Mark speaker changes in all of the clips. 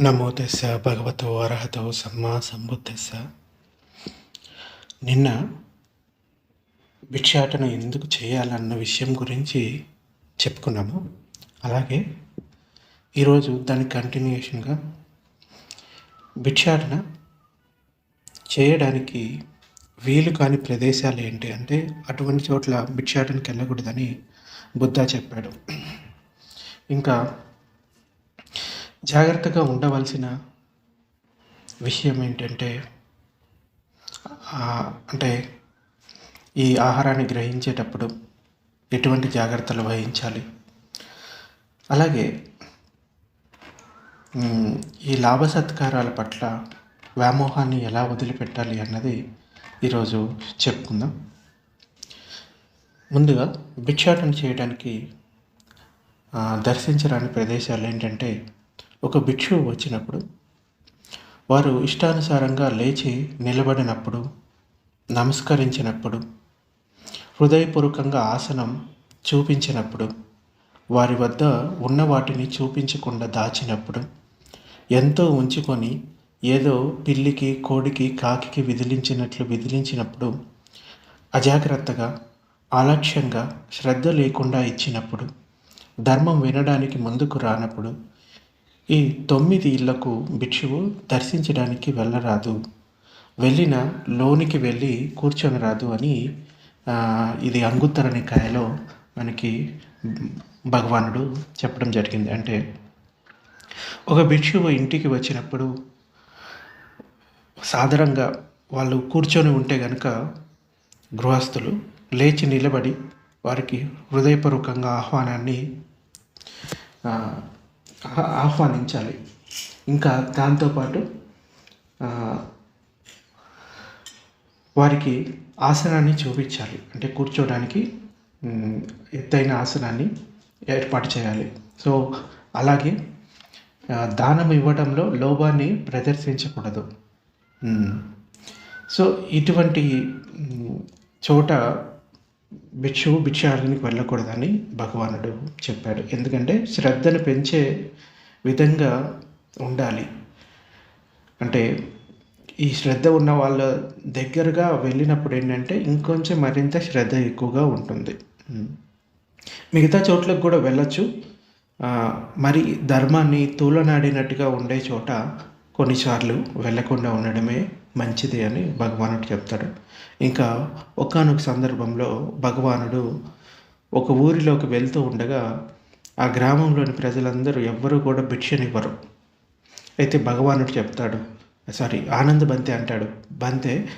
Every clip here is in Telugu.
Speaker 1: నమో భగవతో అర్హతో సమ్మా సంబుద్ధస్స నిన్న భిక్షాటన ఎందుకు చేయాలన్న విషయం గురించి చెప్పుకున్నాము. అలాగే ఈరోజు దాని కంటిన్యూషన్గా భిక్షాటన చేయడానికి వీలు కాని ప్రదేశాలు ఏంటి అంటే అటువంటి చోట్ల భిక్షాటనకి వెళ్ళకూడదని బుద్ధ చెప్పాడు. ఇంకా జాగ్రత్తగా ఉండవలసిన విషయం ఏంటంటే అంటే ఈ ఆహారాన్ని గ్రహించేటప్పుడు ఎటువంటి జాగ్రత్తలు వహించాలి? అలాగే ఈ లాభ సత్కారాల పట్ల వ్యామోహాన్ని ఎలా వదిలిపెట్టాలి అన్నది ఈరోజు చెప్పుకుందాం. ముందుగా భిక్షాటన చేయడానికి దర్శించరాని ప్రదేశాలు ఏంటంటే ఒక భిక్షువు వచ్చినప్పుడు వారు ఇష్టానుసారంగా లేచి నిలబడినప్పుడు నమస్కరించినప్పుడు హృదయపూర్వకంగా ఆసనం చూపించినప్పుడు వారి వద్ద ఉన్న వాటిని చూపించకుండా దాచినప్పుడు ఎంతో ఉంచుకొని ఏదో పిల్లికి కోడికి కాకికి విదిలించినట్లు విదిలించినప్పుడు అజాగ్రత్తగా ఆలక్ష్యంగా శ్రద్ధ లేకుండా ఇచ్చినప్పుడు ధర్మం వినడానికి ముందుకు రానప్పుడు ఈ తొమ్మిది ఇళ్ళకు భిక్షువు దర్శించడానికి వెళ్ళరాదు. వెళ్ళిన లోనికి వెళ్ళి కూర్చొని రాదు అని ఇది అంగుత్తర నికాయలో మనకి భగవానుడు చెప్పడం జరిగింది. అంటే ఒక భిక్షువు ఇంటికి వచ్చినప్పుడు సాధారణంగా వాళ్ళు కూర్చొని ఉంటే కనుక గృహస్థులు లేచి నిలబడి వారికి హృదయపూర్వకంగా ఆహ్వానాన్ని ఆహ్వానించాలి. ఇంకా దాంతోపాటు వారికి ఆసనాన్ని చూపించాలి. అంటే కూర్చోడానికి ఎత్తైన ఆసనాన్ని ఏర్పాటు చేయాలి. సో అలాగే దానం ఇవ్వడంలో లోభాన్ని ప్రదర్శించకూడదు. సో ఇటువంటి చోట భిక్షువు భిక్షాటనకి వెళ్ళకూడదని భగవానుడు చెప్పాడు. ఎందుకంటే శ్రద్ధను పెంచే విధంగా ఉండాలి. అంటే ఈ శ్రద్ధ ఉన్న వాళ్ళ దగ్గరగా వెళ్ళినప్పుడు ఏంటంటే ఇంకొంచెం మరింత శ్రద్ధ ఎక్కువగా ఉంటుంది. మిగతా చోట్లకు కూడా వెళ్ళొచ్చు. మరి ధర్మాన్ని తూలనాడినట్టుగా ఉండే చోట కొన్నిసార్లు వెళ్ళకుండా ఉండడమే మంచిది అని భగవానుడు చెప్తాడు. ఇంకా ఒకానొక సందర్భంలో భగవానుడు ఒక ఊరిలోకి వెళ్తూ ఉండగా ఆ గ్రామంలోని ప్రజలందరూ ఎవ్వరూ కూడా భిక్షనివ్వరు. అయితే భగవానుడు చెప్తాడు సారీ ఆనంద్ బంతే అంటాడు. బంతే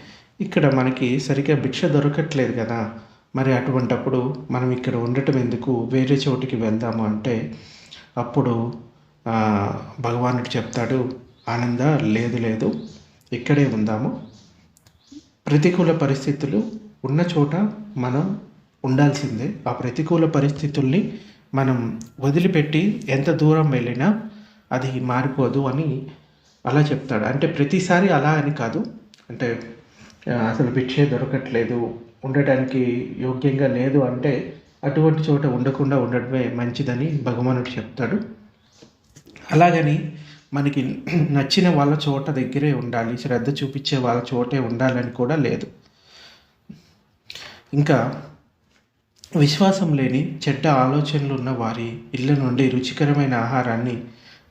Speaker 1: ఇక్కడ మనకి సరిగ్గా భిక్ష దొరకట్లేదు కదా. మరి అటువంటప్పుడు మనం ఇక్కడ ఉండటం ఎందుకు? వేరే చోటికి వెళ్దాము. అంటే అప్పుడు భగవానుడు చెప్తాడు ఆనంద లేదు లేదు. ఇక్కడే ఉందాము. ప్రతికూల పరిస్థితులు ఉన్న చోట మనం ఉండాల్సిందే. ఆ ప్రతికూల పరిస్థితుల్ని మనం వదిలిపెట్టి ఎంత దూరం వెళ్ళినా అది మారిపోదు అని అలా చెప్తాడు. అంటే ప్రతిసారి అలా అని కాదు. అంటే అసలు భిక్షే దొరకట్లేదు ఉండటానికి యోగ్యంగా లేదు అంటే అటువంటి చోట ఉండకుండా ఉండడమే మంచిదని భగవానుడు చెప్తాడు. అలాగని మనకి నచ్చిన వాళ్ళ చోట దగ్గరే ఉండాలి శ్రద్ధ చూపించే వాళ్ళ చోటే ఉండాలని కూడా లేదు. ఇంకా విశ్వాసం లేని చెడ్డ ఆలోచనలు ఉన్న వారి ఇళ్ళ నుండి రుచికరమైన ఆహారాన్ని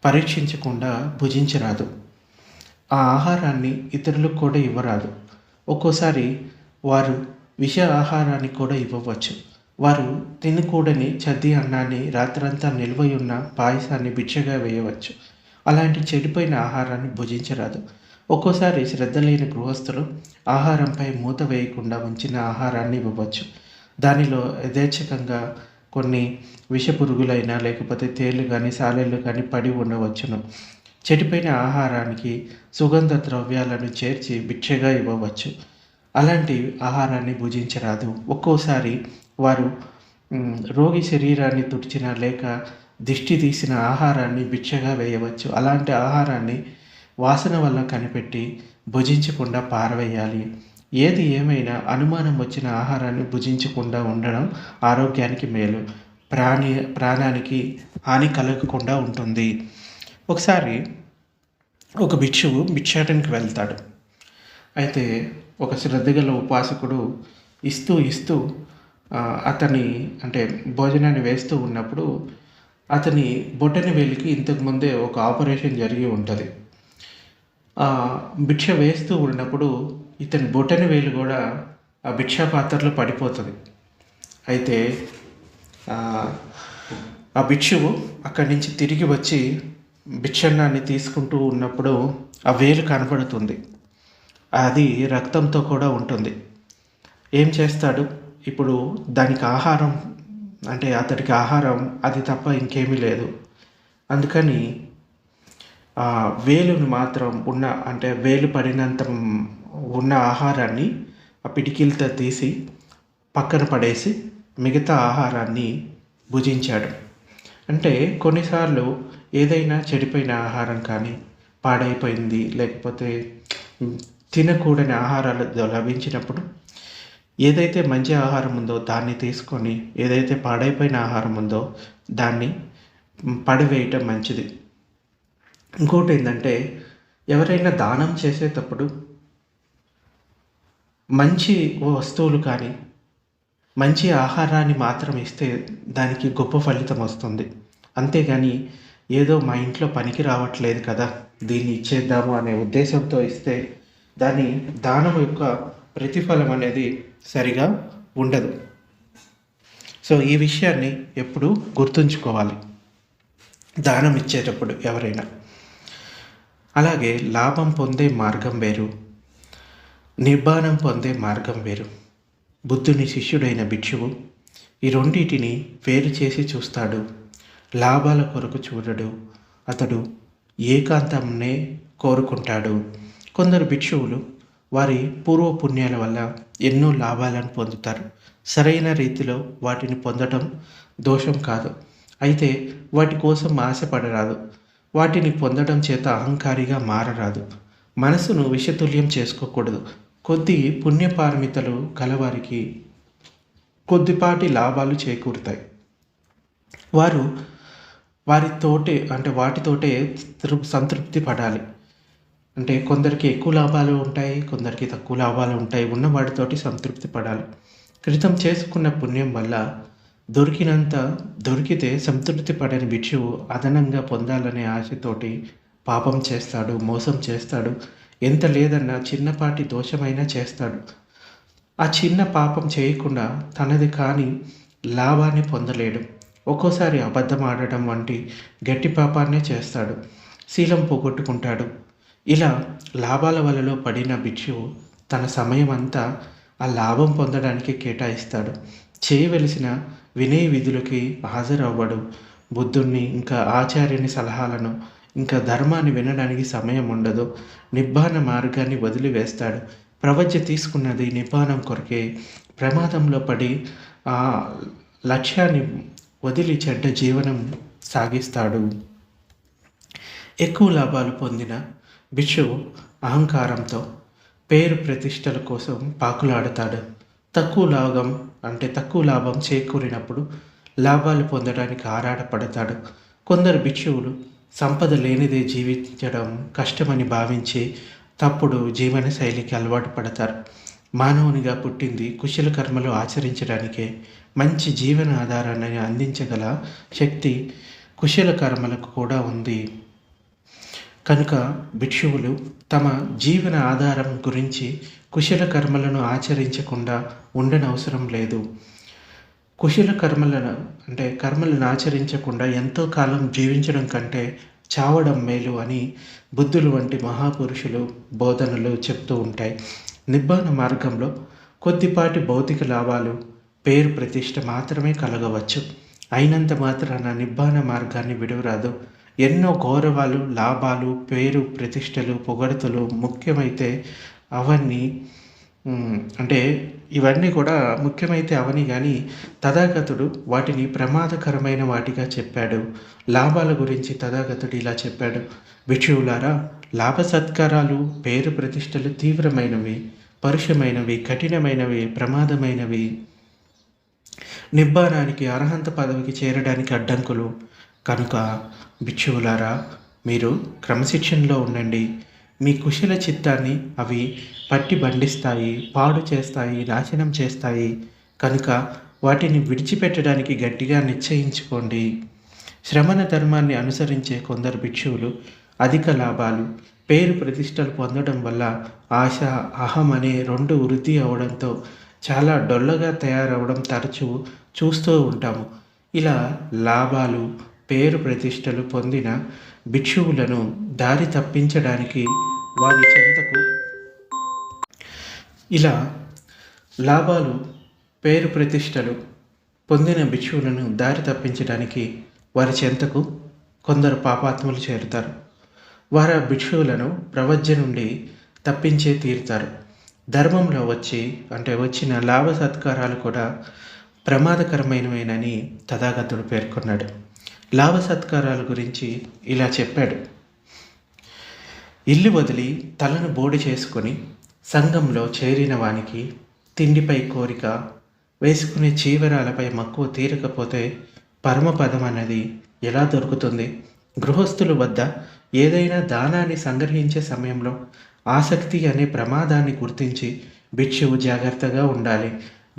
Speaker 1: పరీక్షించకుండా భుజించరాదు. ఆ ఆహారాన్ని ఇతరులకు కూడా ఇవ్వరాదు. ఒక్కోసారి వారు విష ఆహారాన్ని కూడా ఇవ్వవచ్చు. వారు తినకూడని చద్ది అన్నాన్ని రాత్రంతా నిల్వయున్న పాయసాన్ని బిచ్చగా వేయవచ్చు. అలాంటి చెడిపోయిన ఆహారాన్ని భుజించరాదు. ఒక్కోసారి శ్రద్ధ లేని గృహస్థులు ఆహారంపై మూత వేయకుండా ఉంచిన ఆహారాన్ని ఇవ్వవచ్చు. దానిలో యథేచ్ఛకంగా కొన్ని విషపురుగులైనా లేకపోతే తేళ్ళు కానీ సాలెళ్ళు కానీ పడి ఉండవచ్చును. చెడిపోయిన ఆహారానికి సుగంధ ద్రవ్యాలను చేర్చి భిక్షగా ఇవ్వవచ్చు. అలాంటి ఆహారాన్ని భుజించరాదు. ఒక్కోసారి వారు రోగి శరీరాన్ని తుడిచిన లేక దిష్టి తీసిన ఆహారాన్ని భిక్షగా వేయవచ్చు. అలాంటి ఆహారాన్ని వాసన వల్ల కనిపెట్టి భుజించకుండా పారవేయాలి. ఏది ఏమైనా అనుమానం వచ్చిన ఆహారాన్ని భుజించకుండా ఉండడం ఆరోగ్యానికి మేలు. ప్రాణి ప్రాణానికి హాని కలగకుండా ఉంటుంది. ఒకసారి ఒక భిక్షువు భిక్షాటనకి వెళ్తాడు. అయితే ఒక శ్రద్ధగల ఉపాసకుడు ఇస్తూ ఇస్తూ అతని అంటే భోజనాన్ని వేస్తూ ఉన్నప్పుడు అతని బొటని వేలికి ఇంతకు ముందే ఒక ఆపరేషన్ జరిగి ఉంటుంది. ఆ భిక్ష వేస్తూ ఉన్నప్పుడు ఇతని బొటని వేలు కూడా ఆ భిక్షా పాత్రలో పడిపోతుంది. అయితే ఆ, ఆ భిక్షువు అక్కడి నుంచి తిరిగి వచ్చి భిక్షన్నాన్ని తీసుకుంటూ ఉన్నప్పుడు ఆ వేలు కనపడుతుంది. అది రక్తంతో కూడా ఉంటుంది. ఏం చేస్తాడు? ఇప్పుడు దానికి ఆహారం అంటే అతడికి ఆహారం అది తప్ప ఇంకేమీ లేదు. అందుకని ఆ వేలును మాత్రం ఉన్న అంటే వేలు పడినంత ఉన్న ఆహారాన్ని ఆ పిటికీలతో తీసి పక్కన పడేసి మిగతా ఆహారాన్ని భుజించాడు. అంటే కొన్నిసార్లు ఏదైనా చెడిపోయిన ఆహారం కానీ పాడైపోయింది లేకపోతే తినకూడని ఆహారాలు లభించినప్పుడు ఏదైతే మంచి ఆహారం ఉందో దాన్ని తీసుకొని ఏదైతే పాడైపోయిన ఆహారం ఉందో దాన్ని పడివేయటం మంచిది. ఇంకోటి ఏంటంటే ఎవరైనా దానం చేసేటప్పుడు మంచి వస్తువులు కానీ మంచి ఆహారాన్ని మాత్రం ఇస్తే దానికి గొప్ప ఫలితం వస్తుంది. అంతేగాని ఏదో మా ఇంట్లో పనికి రావట్లేదు కదా దీన్ని ఇచ్చేద్దాము అనే ఉద్దేశంతో ఇస్తే దాని దానం యొక్క ప్రతిఫలం అనేది సరిగా ఉండదు. సో ఈ విషయాన్ని ఎప్పుడు గుర్తుంచుకోవాలి. దానం ఇచ్చేటప్పుడు ఎవరైనా. అలాగే లాభం పొందే మార్గం వేరు. నిర్మాణం పొందే మార్గం వేరు. బుద్ధుని శిష్యుడైన భిక్షువు ఈ రెండింటిని వేరు చేసి చూస్తాడు. లాభాల కొరకు చూడడు. అతడు ఏకాంతంనే కోరుకుంటాడు. కొందరు భిక్షువులు వారి పూర్వ పుణ్యాల వల్ల ఎన్నో లాభాలను పొందుతారు. సరైన రీతిలో వాటిని పొందడం దోషం కాదు. అయితే వాటి కోసం ఆశపడరాదు. వాటిని పొందడం చేత అహంకారిగా మారరాదు. మనసును విషతుల్యం చేసుకోకూడదు. కొద్ది పుణ్యపారమితలు కలవారికి కొద్దిపాటి లాభాలు చేకూరుతాయి. వారు వారితోటే అంటే వాటితోటే సంతృప్తి పడాలి. అంటే కొందరికి ఎక్కువ లాభాలు ఉంటాయి కొందరికి తక్కువ లాభాలు ఉంటాయి ఉన్న వాటితోటి సంతృప్తి పడాలి. క్రితం చేసుకున్న పుణ్యం వల్ల దొరికినంత దొరికితే సంతృప్తి పడని బిక్షువు అదనంగా పొందాలనే ఆశతోటి పాపం చేస్తాడు మోసం చేస్తాడు. ఎంత లేదన్నా చిన్నపాటి దోషమైనా చేస్తాడు. ఆ చిన్న పాపం చేయకుండా తనది కాని లాభాన్ని పొందలేడు. ఒక్కోసారి అబద్ధం ఆడటం వంటి గట్టి పాపాన్నే చేస్తాడు. శీలం పోగొట్టుకుంటాడు. ఇలా లాభాల వలలో పడిన భిక్షువు తన సమయం అంతా ఆ లాభం పొందడానికి కేటాయిస్తాడు. చేయవలసిన వినయ విధులకి హాజరవ్వడు. బుద్ధుణ్ణి ఇంకా ఆచార్యుని సలహాలను ఇంకా ధర్మాన్ని వినడానికి సమయం ఉండదు నిబ్బాన మార్గాన్ని వదిలివేస్తాడు. ప్రవజ్య తీసుకున్నది నిబ్బానం కొరకే ప్రమాదంలో పడి ఆ లక్ష్యాన్ని వదిలి చెడ్డ జీవనం సాగిస్తాడు. ఎక్కువ లాభాలు పొందిన బిషు అహంకారంతో పేరు ప్రతిష్టల కోసం పాకులాడతాడు. తక్కువ లాభం అంటే తక్కువ లాభం చేకూరినప్పుడు లాభాలు పొందడానికి ఆరాటపడతాడు. కొందరు భిక్షువులు సంపద లేనిదే జీవించడం కష్టమని భావించి తప్పుడు జీవన శైలికి అలవాటు పడతారు. మానవునిగా పుట్టింది కుశల కర్మలు ఆచరించడానికే మంచి జీవన ఆధారాన్ని అందించగల శక్తి కుశల కర్మలకు కూడా ఉంది. కనుక భిక్షువులు తమ జీవన ఆధారం గురించి కుశల కర్మలను ఆచరించకుండా ఉండనవసరం లేదు. కుశల కర్మలను అంటే కర్మలను ఆచరించకుండా ఎంతో కాలం జీవించడం కంటే చావడం మేలు అని బుద్ధులు వంటి మహాపురుషులు బోధనలు చెప్తూ ఉంటాయి. నిబ్బాన మార్గంలో కొద్దిపాటి భౌతిక లాభాలు పేరు ప్రతిష్ట మాత్రమే కలగవచ్చు. అయినంత మాత్రాన నిబ్బాన మార్గాన్ని విడవరాదు. ఎన్నో గౌరవాలు లాభాలు పేరు ప్రతిష్టలు పొగడతలు ముఖ్యమైతే అవన్నీ అంటే ఇవన్నీ కూడా ముఖ్యమైతే అవని కానీ తథాగతుడు వాటిని ప్రమాదకరమైన వాటిగా చెప్పాడు. లాభాల గురించి తథాగతుడు ఇలా చెప్పాడు. భిక్షువులారా లాభ సత్కారాలు పేరు ప్రతిష్టలు తీవ్రమైనవి పరుషమైనవి కఠినమైనవి ప్రమాదమైనవి. నిబ్బానానికి అర్హంత పదవికి చేరడానికి అడ్డంకులు. కనుక భిక్షువులారా మీరు క్రమశిక్షణలో ఉండండి. మీ కుశల చిత్తాన్ని అవి పట్టి బండిస్తాయి పాడు చేస్తాయి నాశనం చేస్తాయి. కనుక వాటిని విడిచిపెట్టడానికి గట్టిగా నిశ్చయించుకోండి. శ్రమణ ధర్మాన్ని అనుసరించే కొందరు భిక్షువులు అధిక లాభాలు పేరు ప్రతిష్టలు పొందడం వల్ల ఆశ అహం అనే రెండు వృద్ధి అవడంతో చాలా డొల్లగా తయారవడం తరచూ చూస్తూ ఉంటాము. ఇలా లాభాలు పేరు ప్రతిష్టలు పొందిన భిక్షువులను దారి తప్పించడానికి వారి చెంతకు ఇలా లాభాలు పేరు ప్రతిష్టలు పొందిన భిక్షువులను దారి తప్పించడానికి వారి చెంతకు కొందరు పాపాత్ములు చేరుతారు. వారు ఆ భిక్షువులను ప్రవజ్య నుండి తప్పించే తీరుతారు. ధర్మంలో వచ్చి అంటే వచ్చిన లాభ సత్కారాలు కూడా ప్రమాదకరమైనవేనని తథాగతుడు పేర్కొన్నాడు. లాభ సత్కారాల గురించి ఇలా చెప్పాడు. ఇల్లు వదిలి తలను బోడి చేసుకొని సంఘంలో చేరిన వానికి తిండిపై కోరిక వేసుకునే చీవరాలపై మక్కువ తీరకపోతే పరమపదం అనేది ఎలా దొరుకుతుంది? గృహస్థుల వద్ద ఏదైనా దానాన్ని సంగ్రహించే సమయంలో ఆసక్తి అనే ప్రమాదాన్ని గుర్తించి భిక్షువు జాగ్రత్తగా ఉండాలి.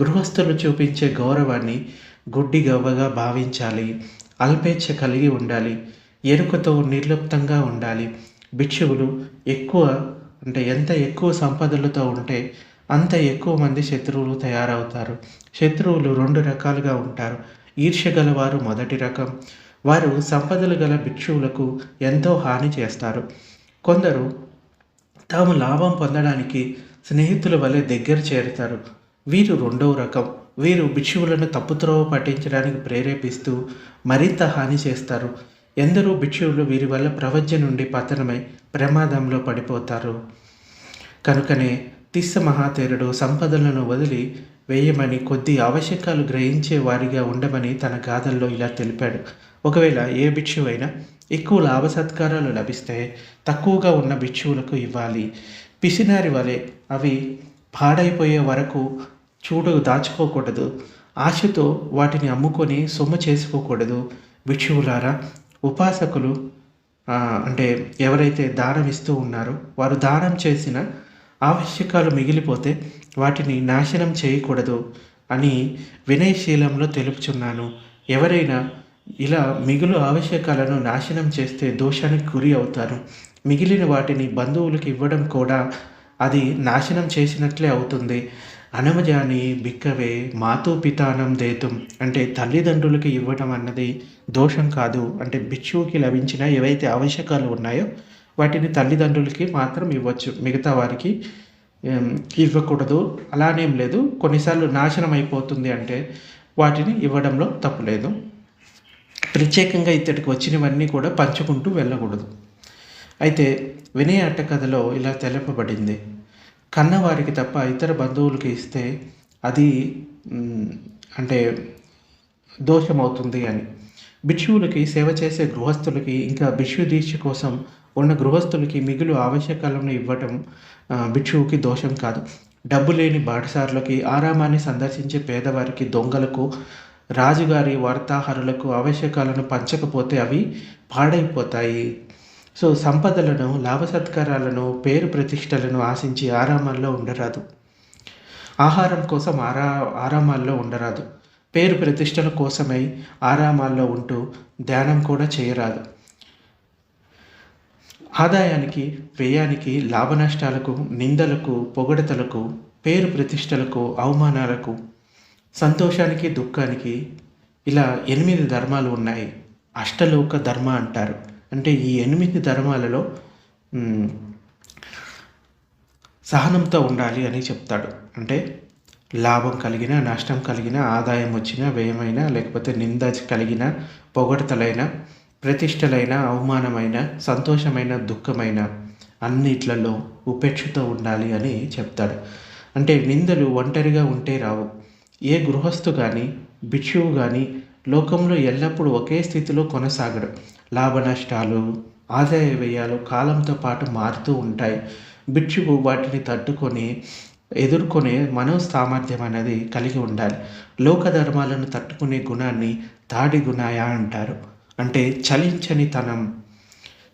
Speaker 1: గృహస్థులు చూపించే గౌరవాన్ని గుడ్డి గవ్వగా భావించాలి. అల్పేచ్ఛ కలిగి ఉండాలి. ఎరుకతో నిర్లిప్తంగా ఉండాలి. భిక్షువులు ఎక్కువ అంటే ఎంత ఎక్కువ సంపదలతో ఉంటే అంత ఎక్కువ మంది శత్రువులు తయారవుతారు. శత్రువులు రెండు రకాలుగా ఉంటారు. ఈర్ష్య గలవారు మొదటి రకం. వారు సంపదలు గల భిక్షువులకు ఎంతో హాని చేస్తారు. కొందరు తాము లాభం పొందడానికి స్నేహితుల వలె దగ్గర చేరుతారు. వీరు రెండవ రకం. వీరు భిక్షువులను తప్పుత్రోవ పట్టించడానికి ప్రేరేపిస్తూ మరింత హాని చేస్తారు. ఎందరో భిక్షువులు వీరి వల్ల ప్రవజ్య నుండి పతనమై ప్రమాదంలో పడిపోతారు. కనుకనే తిస్స మహాతేరుడు సంపదలను వదిలి వేయమని కొద్ది ఆవశ్యకాలు గ్రహించే వారిగా ఉండమని తన గాథల్లో ఇలా తెలిపాడు. ఒకవేళ ఏ భిక్షువైనా ఎక్కువ లాభ సత్కారాలు లభిస్తే తక్కువగా ఉన్న భిక్షువులకు ఇవ్వాలి. పిసినారి వలె అవి పాడైపోయే వరకు చూడు దాచుకోకూడదు. ఆశతో వాటిని అమ్ముకొని సొమ్ము చేసుకోకూడదు. భిక్షువులారా ఉపాసకులు అంటే ఎవరైతే దానం ఇస్తూ ఉన్నారో వారు దానం చేసిన ఆవశ్యకాలు మిగిలిపోతే వాటిని నాశనం చేయకూడదు అని వినయశీలంలో తెలుపుచున్నాను. ఎవరైనా ఇలా మిగులు ఆవశ్యకాలను నాశనం చేస్తే దోషానికి గురి అవుతారు. మిగిలిన వాటిని బంధువులకు ఇవ్వడం కూడా అది నాశనం చేసినట్లే అవుతుంది. అనమజాని బిక్కవే మాతూ పితానం దేతం. అంటే తల్లిదండ్రులకి ఇవ్వడం అన్నది దోషం కాదు. అంటే భిక్షువుకి లభించిన ఏవైతే ఆవశ్యకాలు ఉన్నాయో వాటిని తల్లిదండ్రులకి మాత్రం ఇవ్వచ్చు. మిగతా వారికి ఇవ్వకూడదు. అలానేం లేదు. కొన్నిసార్లు నాశనం అయిపోతుంది అంటే వాటిని ఇవ్వడంలో తప్పు లేదు. ప్రత్యేకంగా ఇతడికి వచ్చినవన్నీ కూడా పంచుకుంటూ వెళ్ళకూడదు. అయితే వినయ అట్టకథలో ఇలా తెలపబడింది. కన్నవారికి తప్ప ఇతర బంధువులకి ఇస్తే అది అంటే దోషమవుతుంది అని. భిక్షువులకి సేవ చేసే గృహస్థులకి ఇంకా భిక్షు దీక్ష కోసం ఉన్న గృహస్థులకి మిగులు ఆవశ్యకాలను ఇవ్వటం భిక్షువుకి దోషం కాదు. డబ్బు లేని బాటసారులకి ఆరామాన్ని సందర్శించే పేదవారికి దొంగలకు రాజుగారి వార్తాహరులకు ఆవశ్యకాలను పంచకపోతే అవి పాడైపోతాయి. సో సంపదలను లాభ సత్కారాలను పేరు ప్రతిష్టలను ఆశించి ఆరామాల్లో ఉండరాదు. ఆహారం కోసం ఆరా ఆరామాల్లో ఉండరాదు. పేరు ప్రతిష్టల కోసమై ఆరామాల్లో ఉంటూ ధ్యానం కూడా చేయరాదు. ఆదాయానికి వ్యయానికి లాభ నష్టాలకు నిందలకు పొగడతలకు పేరు ప్రతిష్టలకు అవమానాలకు సంతోషానికి దుఃఖానికి ఇలా ఎనిమిది ధర్మాలు ఉన్నాయి. అష్టలోక ధర్మ అంటారు. అంటే ఈ ఎనిమిది ధర్మాలలో సహనంతో ఉండాలి అని చెప్తాడు. అంటే లాభం కలిగిన నష్టం కలిగిన ఆదాయం వచ్చిన వ్యయమైన లేకపోతే నింద కలిగిన పొగడతలైన ప్రతిష్టలైన అవమానమైన సంతోషమైన దుఃఖమైన అన్నిట్లలో ఉపేక్షతో ఉండాలి అని చెప్తాడు. అంటే నిందలు ఒంటరిగా ఉంటే రావు. ఏ గృహస్థు కానీ భిక్షువు కానీ లోకంలో ఎల్లప్పుడూ ఒకే స్థితిలో కొనసాగడు లాభ నష్టాలు ఆదాయ వ్యయాలు కాలంతో పాటు మారుతూ ఉంటాయి. భిక్షువు వాటిని తట్టుకొని ఎదుర్కొనే మనోసామర్థ్యం అనేది కలిగి ఉండాలి. లోక ధర్మాలను తట్టుకునే గుణాన్ని తాడి గుణాయ అంటారు. అంటే చలించని తనం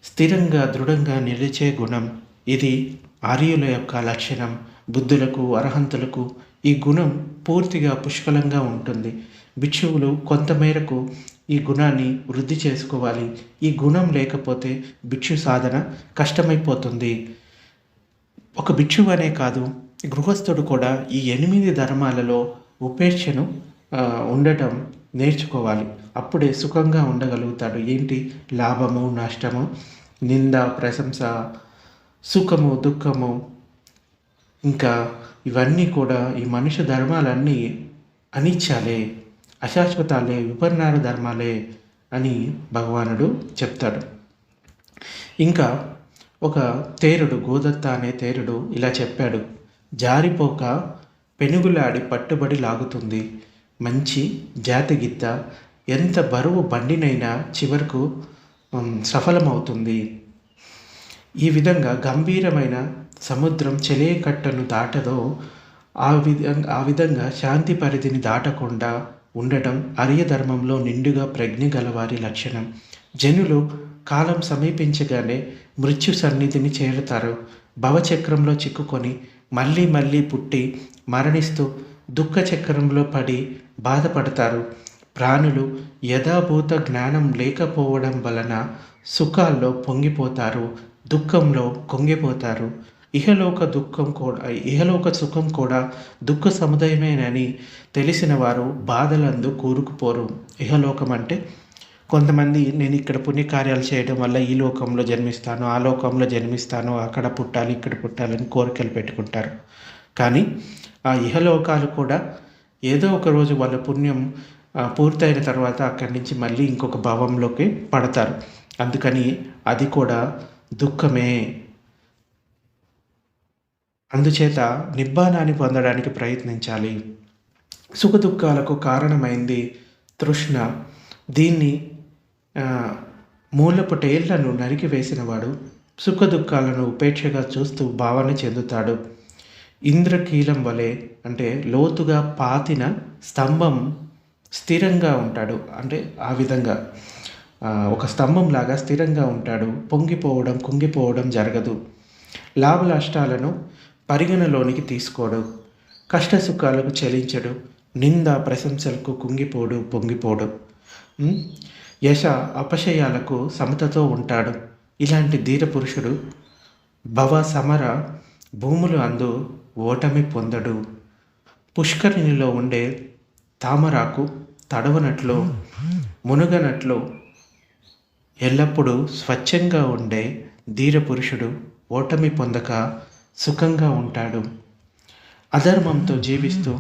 Speaker 1: స్థిరంగా దృఢంగా నిలిచే గుణం. ఇది ఆర్యుల యొక్క లక్షణం. బుద్ధులకు అర్హంతులకు ఈ గుణం పూర్తిగా పుష్కలంగా ఉంటుంది. భిక్షువులు కొంతమేరకు ఈ గుణాన్ని వృద్ధి చేసుకోవాలి. ఈ గుణం లేకపోతే భిక్షు సాధన కష్టమైపోతుంది. ఒక భిక్షువు అనే కాదు గృహస్థుడు కూడా ఈ ఎనిమిది ధర్మాలలో ఉపేక్షను ఉండటం నేర్చుకోవాలి. అప్పుడే సుఖంగా ఉండగలుగుతాడు. ఏంటి? లాభము నష్టము నింద ప్రశంస సుఖము దుఃఖము ఇంకా ఇవన్నీ కూడా ఈ మనుష్య ధర్మాలన్నీ అనిచ్చాలే. అశాశ్వతాలే విపర్ణాల ధర్మాలే అని భగవానుడు చెప్తాడు. ఇంకా ఒక తేరుడు గోదత్త అనే తేరుడు ఇలా చెప్పాడు. జారిపోక పెనుగులాడి పట్టుబడి లాగుతుంది. మంచి జాతిగిత్త ఎంత బరువు బండినైనా చివరకు సఫలమవుతుంది. ఈ విధంగా గంభీరమైన సముద్రం చెలే కట్టను దాటదో ఆ విధంగా ఆ విధంగా శాంతి పరిధిని దాటకుండా ఉండటం అర్యధర్మంలో నిండుగా ప్రజ్ఞ గలవారి లక్షణం. జనులు కాలం సమీపించగానే మృత్యు సన్నిధిని చేరుతారు. భవచక్రంలో చిక్కుకొని మళ్ళీ మళ్ళీ పుట్టి మరణిస్తూ దుఃఖ చక్రంలో పడి బాధపడతారు. ప్రాణులు యథాభూత జ్ఞానం లేకపోవడం వలన సుఖాల్లో పొంగిపోతారు. దుఃఖంలో కొంగిపోతారు. ఇహలోక దుఃఖం కూడా ఇహలోక సుఖం కూడా దుఃఖ సముదాయమేనని తెలిసిన వారు బాధలందు కూరుకుపోరు. ఇహలోకం అంటే కొంతమంది నేను ఇక్కడ పుణ్యకార్యాలు చేయడం వల్ల ఈ లోకంలో జన్మిస్తాను ఆ లోకంలో జన్మిస్తాను అక్కడ పుట్టాలి ఇక్కడ పుట్టాలని కోరికలు పెట్టుకుంటారు. కానీ ఆ ఇహలోకాలు కూడా ఏదో ఒక రోజు వాళ్ళ పుణ్యం పూర్తయిన తర్వాత అక్కడి నుంచి మళ్ళీ ఇంకొక భావంలోకి పడతారు. అందుకని అది కూడా దుఃఖమే. అందుచేత నిబ్బానాన్ని పొందడానికి ప్రయత్నించాలి. సుఖదుఖాలకు కారణమైంది తృష్ణ. దీన్ని మూలపు టేళ్ళను నరికి వేసినవాడు ఉపేక్షగా చూస్తూ భావన చెందుతాడు. ఇంద్రకీలం వలె అంటే లోతుగా పాతిన స్తంభం స్థిరంగా ఉంటాడు. అంటే ఆ విధంగా ఒక స్తంభం లాగా స్థిరంగా ఉంటాడు. పొంగిపోవడం కుంగిపోవడం జరగదు. లాభ నష్టాలను పరిగణలోనికి తీసుకోడు. కష్ట సుఖాలకు చలించడు. నింద ప్రశంసలకు కుంగిపోడు పొంగిపోడు. యశ అపశయాలకు సమతతో ఉంటాడు. ఇలాంటి ధీర పురుషుడు భవ సమర భూములు అందు ఓటమి పొందడు. పుష్కరిణిలో ఉండే తామరాకు తడవనట్లు మునుగనట్లు ఎల్లప్పుడూ స్వచ్ఛంగా ఉండే ధీర పురుషుడు ఓటమి పొందక సుఖంగా ఉంటాడు. అధర్మంతో జీవిస్తూ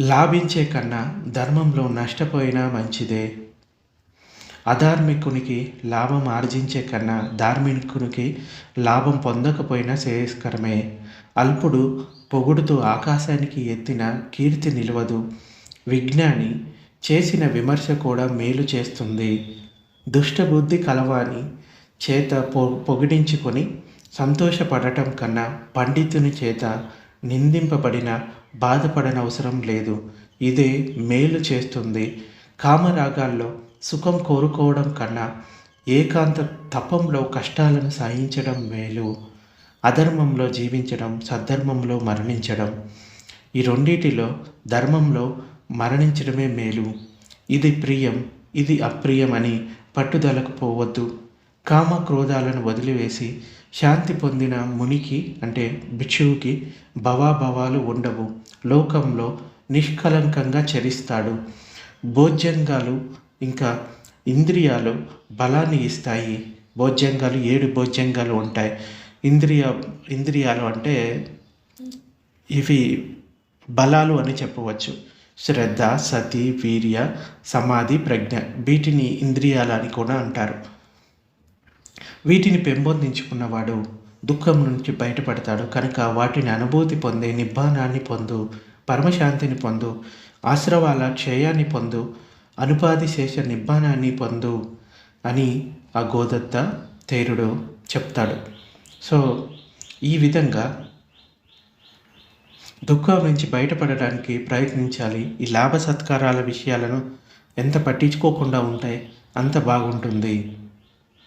Speaker 1: లాభించే కన్నా ధర్మంలో నష్టపోయినా మంచిదే. అధార్మికునికి లాభం ఆర్జించే కన్నా ధార్మికునికి లాభం పొందకపోయినా శ్రేయస్కరమే. అల్పుడు పొగుడుతూ ఆకాశానికి ఎత్తిన కీర్తి నిలవదు. విజ్ఞాని చేసిన విమర్శ కూడా మేలు చేస్తుంది. దుష్టబుద్ధి కలవాని చేత పొ పొగిడించుకొని సంతోషపడటం కన్నా పండితుని చేత నిందింపబడిన బాధపడనవసరం లేదు. ఇదే మేలు చేస్తుంది. కామరాగాల్లో సుఖం కోరుకోవడం కన్నా ఏకాంత తపంలో కష్టాలను సహించడం మేలు. అధర్మంలో జీవించడం సద్ధర్మంలో మరణించడం. ఈ రెండిటిలో ధర్మంలో మరణించడమే మేలు. ఇది ప్రియం ఇది అప్రియం అని పట్టుదలకు పోవద్దు. కామ క్రోధాలను వదిలివేసి శాంతి పొందిన మునికి అంటే భిక్షువుకి భవాభవాలు ఉండవు. లోకంలో నిష్కలంకంగా చరిస్తాడు. భోజ్యంగాలు ఇంకా ఇంద్రియాలు బలాన్ని ఇస్తాయి. భోజ్యంగాలు ఏడు భోజ్యంగాలు ఉంటాయి. ఇంద్రియ ఇంద్రియాలు అంటే ఇవి బలాలు అని చెప్పవచ్చు. శ్రద్ధ సతి వీర్య సమాధి ప్రజ్ఞ వీటిని ఇంద్రియాలు అని కూడా అంటారు. వీటిని పెంపొందించుకున్నవాడు దుఃఖం నుంచి బయటపడతాడు. కనుక వాటిని అనుభూతి పొందే నిబ్బానాన్ని పొందు పరమశాంతిని పొందు ఆశ్రవాల క్షయాన్ని పొందు అనుపాది శేష నిబ్బానాన్ని పొందు అని ఆ గోదత్త తేరుడు చెప్తాడు. సో ఈ విధంగా దుఃఖం నుంచి బయటపడడానికి ప్రయత్నించాలి. ఈ లాభ సత్కారాల విషయాలను ఎంత పట్టించుకోకుండా ఉంటే అంత బాగుంటుంది.